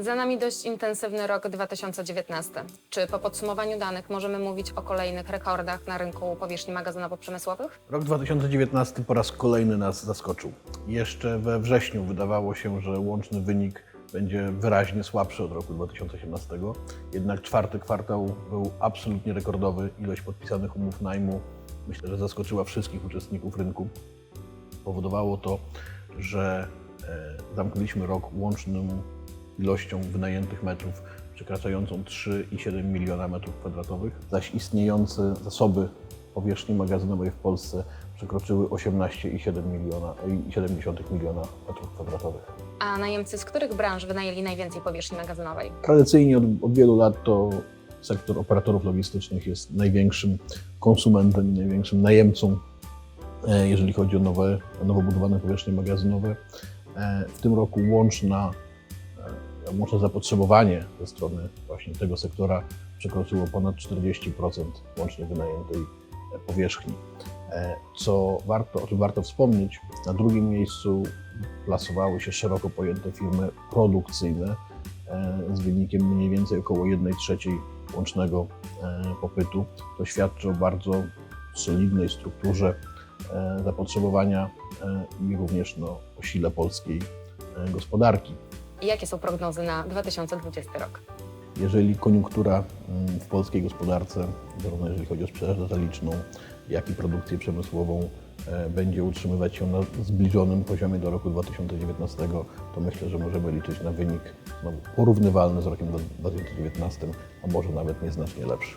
Za nami dość intensywny rok 2019. Czy po podsumowaniu danych możemy mówić o kolejnych rekordach na rynku powierzchni magazynowo-przemysłowych? Rok 2019 po raz kolejny nas zaskoczył. Jeszcze we wrześniu wydawało się, że łączny wynik będzie wyraźnie słabszy od roku 2018. Jednak czwarty kwartał był absolutnie rekordowy. Ilość podpisanych umów najmu myślę, że zaskoczyła wszystkich uczestników rynku. Powodowało to, że e, zamknęliśmy rok łączną ilością wynajętych metrów przekraczającą 3,7 miliona metrów kwadratowych, zaś istniejące zasoby powierzchni magazynowej w Polsce przekroczyły 18,7 miliona, i 0,7 miliona metrów kwadratowych. A najemcy z których branż wynajęli najwięcej powierzchni magazynowej? Tradycyjnie od, od wielu lat to sektor operatorów logistycznych jest największym konsumentem i największym najemcą, e, jeżeli chodzi o nowe, nowo budowane powierzchnie magazynowe. E, W tym roku łączna, łączne zapotrzebowanie ze strony właśnie tego sektora przekroczyło ponad 40% łącznie wynajętej e, powierzchni. E, Co warto, o czym warto wspomnieć, na drugim miejscu plasowały się szeroko pojęte firmy produkcyjne, e, z wynikiem mniej więcej około 1 trzeciej łącznego popytu. To świadczy o bardzo solidnej strukturze zapotrzebowania i również no, o sile polskiej gospodarki. I jakie są prognozy na 2020 rok? Jeżeli koniunktura mm, w polskiej gospodarce, zarówno jeżeli chodzi o sprzedaż detaliczną, jak i produkcję przemysłową, e, będzie utrzymywać się na zbliżonym poziomie do roku 2019, to myślę, że możemy liczyć na wynik no, porównywalny z rokiem 2019, a może nawet nieznacznie lepszy.